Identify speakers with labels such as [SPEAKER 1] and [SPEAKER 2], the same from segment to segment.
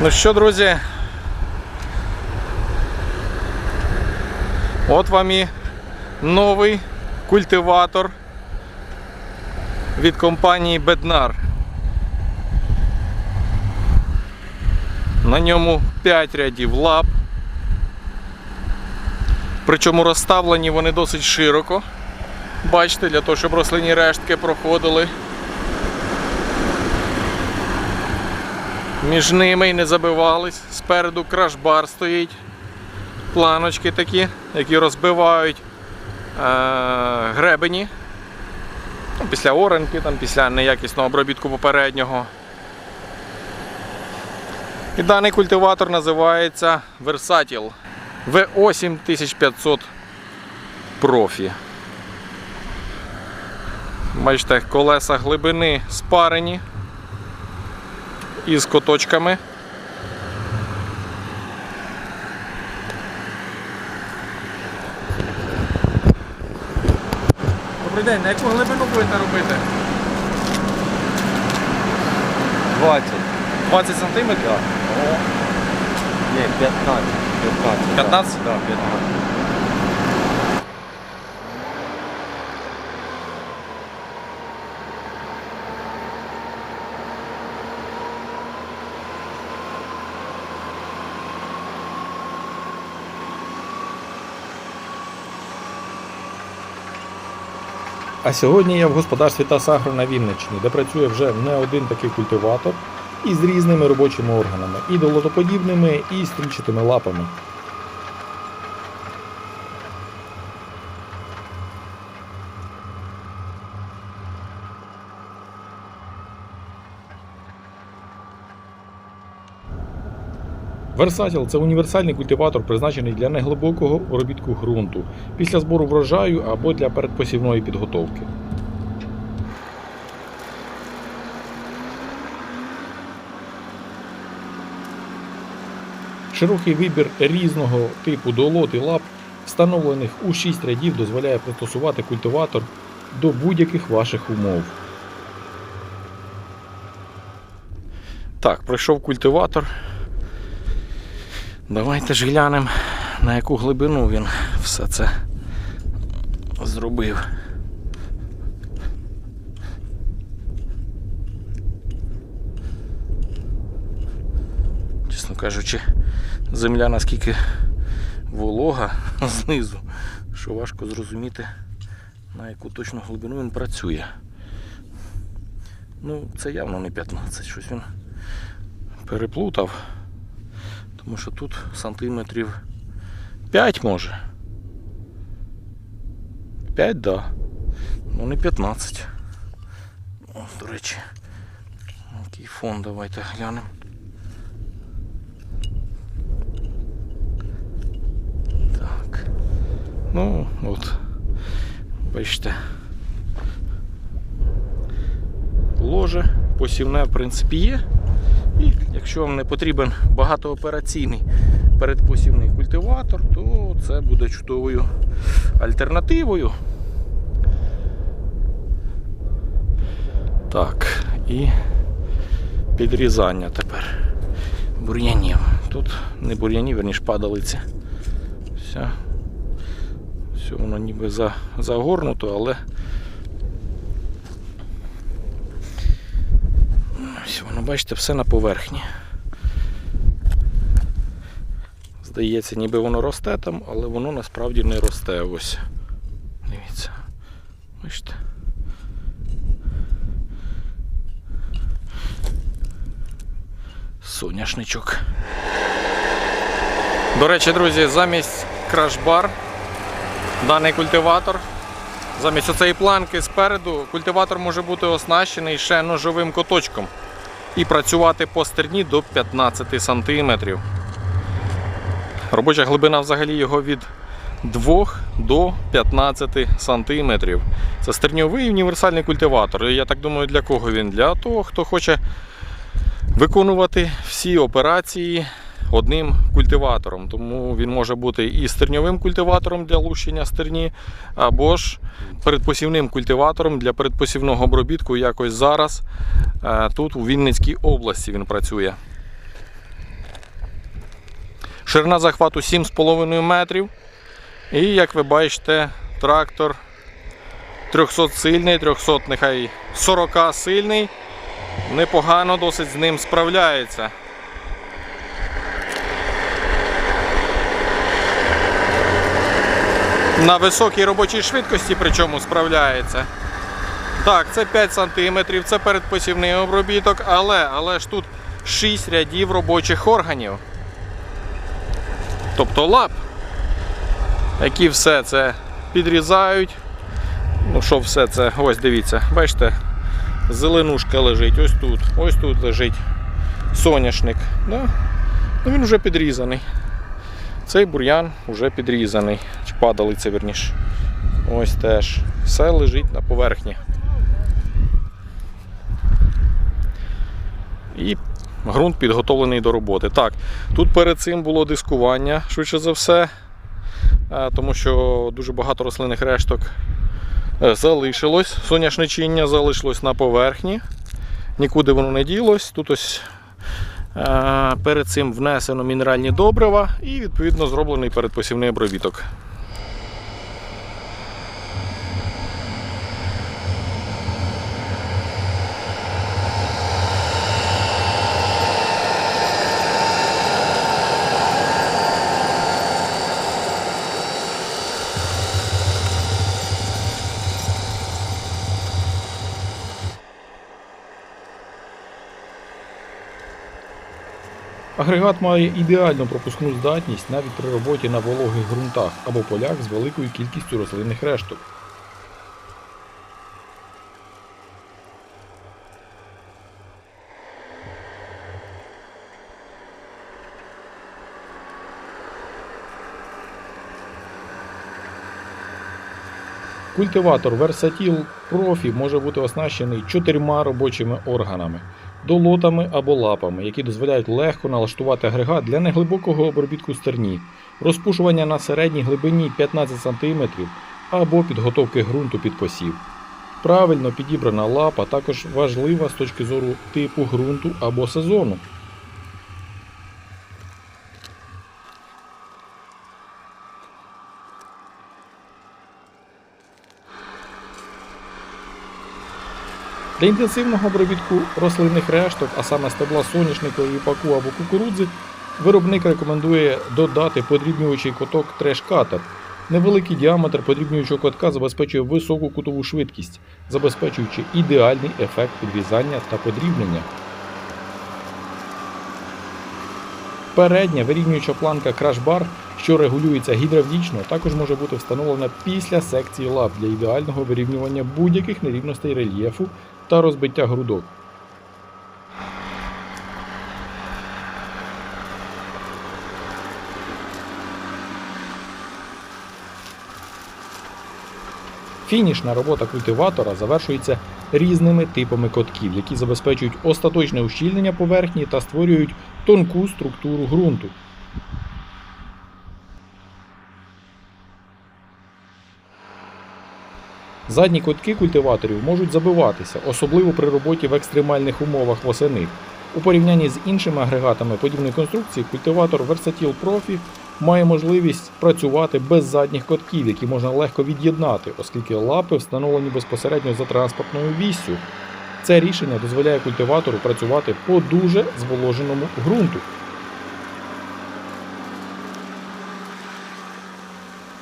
[SPEAKER 1] Ну що, друзі? От вам і новий культиватор від компанії Bednar. На ньому 5 рядів лап. Причому розставлені вони досить широко. Бачите, для того, щоб рослинні рештки проходили. Між ними і не забивались. Спереду крашбар стоїть. Планочки такі, які розбивають е- гребені. Ну, Після оренки, там, після неякісного обробітку попереднього. І даний культиватор називається Versatil VO7500 Profi. Бачите, колеса глибини спарені із коточками. Добрий день, на яку глибину будете робити?
[SPEAKER 2] 20.
[SPEAKER 1] 20 сантиметрів?
[SPEAKER 2] Ні, 15. 15.
[SPEAKER 1] 15?
[SPEAKER 2] Так, да, 15.
[SPEAKER 3] А сьогодні я в господарстві Тасагро на Вінниччині, де працює вже не один такий культиватор із різними робочими органами, і долотоподібними, і стрільчатими лапами. Версатіл це універсальний культиватор, призначений для неглибокого обробітку ґрунту після збору врожаю або для передпосівної підготовки. Широкий вибір різного типу долот і лап, встановлених у 6 рядів, дозволяє пристосувати культиватор до будь-яких ваших умов.
[SPEAKER 1] Так, пройшов культиватор. Давайте ж глянемо, на яку глибину він все це зробив. Чесно кажучи, земля наскільки волога знизу, що важко зрозуміти, на яку точну глибину він працює. Ну, це явно не 15, щось він переплутав. Тому що тут сантиметрів 5 може. 5, да. Ну не 15. О, до речі. Який фон, давайте глянемо. Так. Ну, от. Бачите. Ложе, посівне, в принципі, є. І якщо вам не потрібен багатоопераційний передпосівний культиватор, то це буде чудовою альтернативою. Так, і підрізання тепер бур'янів. Тут не бур'янів, верніше падалиці. Все. Все воно ніби загорнуто, але Ось воно, бачите, все на поверхні. Здається, ніби воно росте там, але воно насправді не росте. Ось. Дивіться. Бачите. Соняшничок. До речі, друзі, замість крашбар даний культиватор Замість оцеї планки спереду культиватор може бути оснащений ще ножовим коточком і працювати по стерні до 15 см. Робоча глибина взагалі його від 2 до 15 см. Це стерньовий універсальний культиватор. Я так думаю, для кого він? Для того, хто хоче виконувати всі операції одним культиватором. Тому він може бути і стерньовим культиватором для лущення стерні, або ж передпосівним культиватором для передпосівного обробітку. Якось зараз е, тут у Вінницькій області він працює.
[SPEAKER 4] Ширина захвату 7,5 метрів. І як ви бачите, трактор 300 сильний, 300, нехай 40 сильний. Непогано досить з ним справляється. На високій робочій швидкості причому справляється. Так, це 5 см, це передпосівний обробіток, але, але ж тут 6 рядів робочих органів. Тобто лап, які все це підрізають. Ну що все це? Ось дивіться, бачите, зеленушка лежить, ось тут, ось тут лежить соняшник. Да? Ну, він вже підрізаний. Цей бур'ян вже підрізаний. Падалиця, вірніше. Ось теж. Все лежить на поверхні. І ґрунт підготовлений до роботи. Так, тут перед цим було дискування, швидше за все, е, тому що дуже багато рослинних решток е, залишилось. Соняшничіння залишилось на поверхні. Нікуди воно не ділось. Тут ось е, перед цим внесено мінеральні добрива і відповідно зроблений передпосівний обробіток.
[SPEAKER 1] Агрегат має ідеальну пропускну здатність навіть при роботі на вологих ґрунтах або полях з великою кількістю рослинних решток. Культиватор Versatil Profi може бути оснащений чотирма робочими органами долотами або лапами, які дозволяють легко налаштувати агрегат для неглибокого обробітку стерні, розпушування на середній глибині 15 см або підготовки ґрунту під посів. Правильно підібрана лапа також важлива з точки зору типу ґрунту або сезону. Для інтенсивного обробітку рослинних решток, а саме стебла соняшника, ріпаку або кукурудзи, виробник рекомендує додати подрібнюючий коток треш-катер. Невеликий діаметр подрібнюючого котка забезпечує високу кутову швидкість, забезпечуючи ідеальний ефект підрізання та подрібнення. Передня вирівнююча планка Bar, що регулюється гідравлічно, також може бути встановлена після секції лап для ідеального вирівнювання будь-яких нерівностей рельєфу та розбиття грудок. Фінішна робота культиватора завершується різними типами котків, які забезпечують остаточне ущільнення поверхні та створюють тонку структуру ґрунту. Задні котки культиваторів можуть забиватися, особливо при роботі в екстремальних умовах восени. У порівнянні з іншими агрегатами подібної конструкції, культиватор Versatil Profi має можливість працювати без задніх котків, які можна легко від'єднати, оскільки лапи встановлені безпосередньо за транспортною віссю. Це рішення дозволяє культиватору працювати по дуже зволоженому ґрунту.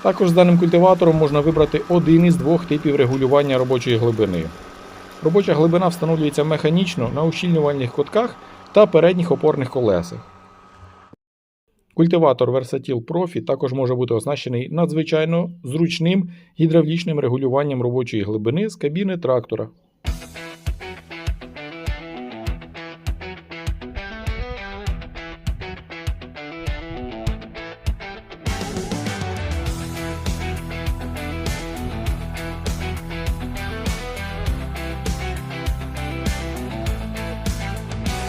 [SPEAKER 1] Також з даним культиватором можна вибрати один із двох типів регулювання робочої глибини. Робоча глибина встановлюється механічно на ущільнювальних котках та передніх опорних колесах. Культиватор Versatil Profi також може бути оснащений надзвичайно зручним гідравлічним регулюванням робочої глибини з кабіни трактора.